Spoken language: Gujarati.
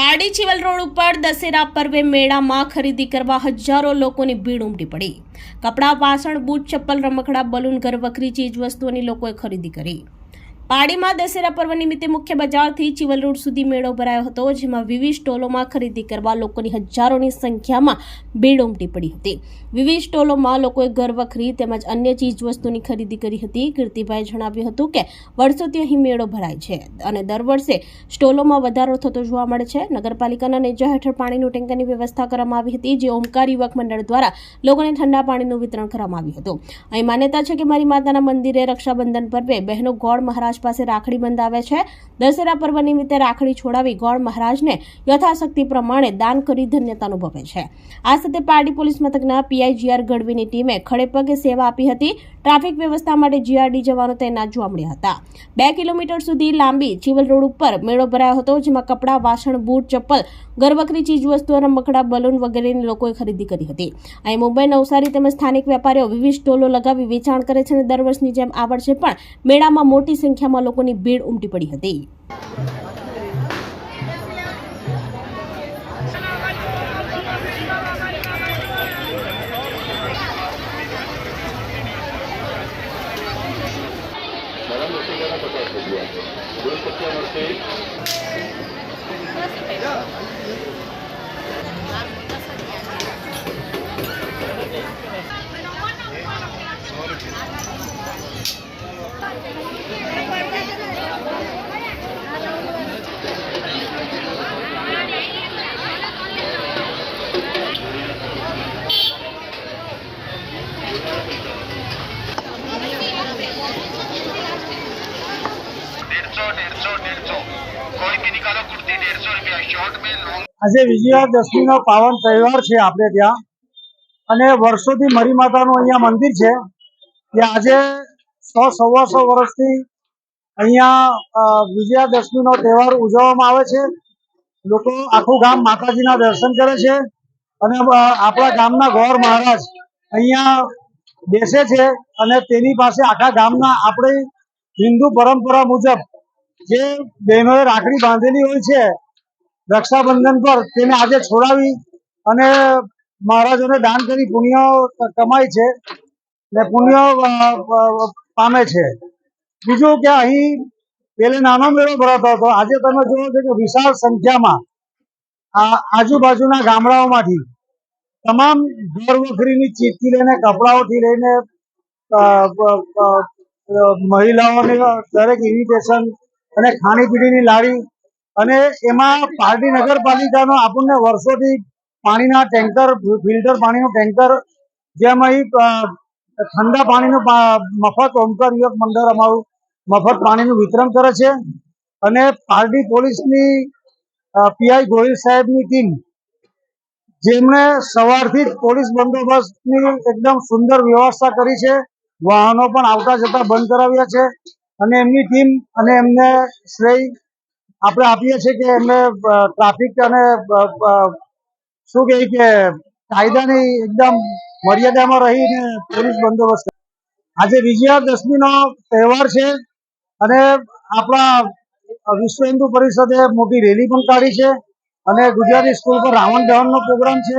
પારડી ચિવલ રોડ ઉપર દશેરા પર્વે મેળામાં ખરીદી કરવા હજારો લોકોની ભીડ ઉમટી પડી. કપડાં, વાસણ, બૂટ, ચપ્પલ, રમકડા, બલૂન, ઘરવખરી ચીજ વસ્તુઓની લોકોએ ખરીદી કરી. પાડીમાં દશેરા પર્વ નિમિત્તે મુખ્ય બજારથી ચિવલ રોડ સુધી મેળો ભરાયો હતો, જેમાં વિવિધ સ્ટોલોમાં ખરીદી કરવા લોકોની હજારોની સંખ્યામાં ભીડ ઉમટી પડી હતી. વિવિધ સ્ટોલોમાં લોકોએ ઘરવખરી તેમજ અન્ય ચીજ વસ્તુની ખરીદી કરી હતી. કીર્તિભાઈ જણાવ્યું હતું કે, વર્ષોથી અહીં મેળો ભરાય છે અને દર વર્ષે સ્ટોલોમાં વધારો થતો જોવા મળે છે. નગરપાલિકાના નેજા હેઠળ પાણીનું ટેન્કરની વ્યવસ્થા કરવામાં આવી હતી, જે ઓમકાર યુવક મંડળ દ્વારા લોકોને ઠંડા પાણીનું વિતરણ કરવામાં આવ્યું હતું. અહીં માન્યતા છે કે મારી માતાના મંદિરે રક્ષાબંધન પર્વે બહેનો ગોળ મહારાજ પાસે રાખડી બંધાવે છે. દશેરા પર્વ નિમિત્તે રાખડી છોડાવી ગોળ મહારાજને યથાશક્તિ પ્રમાણે દાન કરી ધન્યતા અનુભવે છે. આ સાથે પારડી પોલીસ મથકના પીઆઈજીઆર ગઢવીની ટીમે ખડેપગે સેવા આપી હતી. ટ્રાફિક વ્યવસ્થા માટે જીઆરડી જવાનો તૈનાત જોવા મળ્યા હતા. બે કિલોમીટર સુધી લાંબી ચિવલ રોડ ઉપર મેળો ભરાયો હતો, જેમાં કપડાં, વાસણ, બૂટ, ચપ્પલ, ઘરવખરી ચીજવસ્તુઓ રમકડા બલૂન વગેરેની લોકોએ ખરીદી કરી હતી. અહીં મુંબઈ નવસારી તેમજ સ્થાનિક વેપારીઓ વિવિધ સ્ટોલો લગાવી વેચાણ કરે છે અને દર વર્ષની જેમ આ વર્ષે પણ મેળામાં મોટી સંખ્યામાં લોકોની ભીડ ઉમટી પડી હતી. Gracias. આજે વિજયાદશમીનો પાવન તહેવાર છે આપણે ત્યાં. અને વર્ષોથી મરી માતાનું અહીંયા મંદિર છે. ત્યાં આજે સો સવાસો વર્ષથી અહીંયા વિજયાદશમીનો તહેવાર ઉજવવામાં આવે છે. લોકો આખું ગામ માતાજીના દર્શન કરે છે. અને આપણા ગામના ગોર મહારાજ અહીંયા બેસે છે. અને તેની પાસે આખા ગામના આપણી હિન્દુ પરંપરા મુજબ જે બહેનોએ રાખડી બાંધેલી હોય છે, રક્ષાબંધન પર તેને આજે છોડાવી અને મહારાજોને દાન કરી પુણ્ય કમાય છે ને પુણ્ય પામે છે. બીજું કે અહીં પેલે નાનો મેળો ભરાતો હતો. આજે તમે જુઓ છો કે વિશાળ સંખ્યામાં આ આજુબાજુના ગામડાઓમાંથી તમામ ઘર વખરીની ચીજથી લઈને કપડાઓથી લઈને મહિલાઓને દરેક ઇન્વિટેશન અને ખાણીપીણીની લારી અને એમાં પારડી નગરપાલિકાનો આપણને વર્ષોથી પાણીના ટેન્કર, ફિલ્ટર પાણીનું ટેન્કર, જેમ અહીં ઠંડા પાણીનું મફત ઓમકાર યુવક મંડળ અમારું મફત પાણીનું વિતરણ કરે છે. અને પારડી પોલીસની પીઆઈ ગોહિલ સાહેબની ટીમ, જેમણે સવારથી જ પોલીસ બંદોબસ્તની એકદમ સુંદર વ્યવસ્થા કરી છે. વાહનો પણ આવતા જતા બંધ કરાવ્યા છે. અને એમની ટીમ અને એમને શ્રેય આપણે આપીએ છીએ કે એમને ટ્રાફિક અને શું કહે કે કાયદાની એકદમ મર્યાદામાં રહીને પોલીસ બંદોબસ્ત. આજે વિજયાદશમીનો તહેવાર છે અને આપણા વિશ્વ હિન્દુ પરિષદે મોટી રેલી પણ કાઢી છે અને ગુજરાતી સ્કૂલ પર રાવણ દહનનો પ્રોગ્રામ છે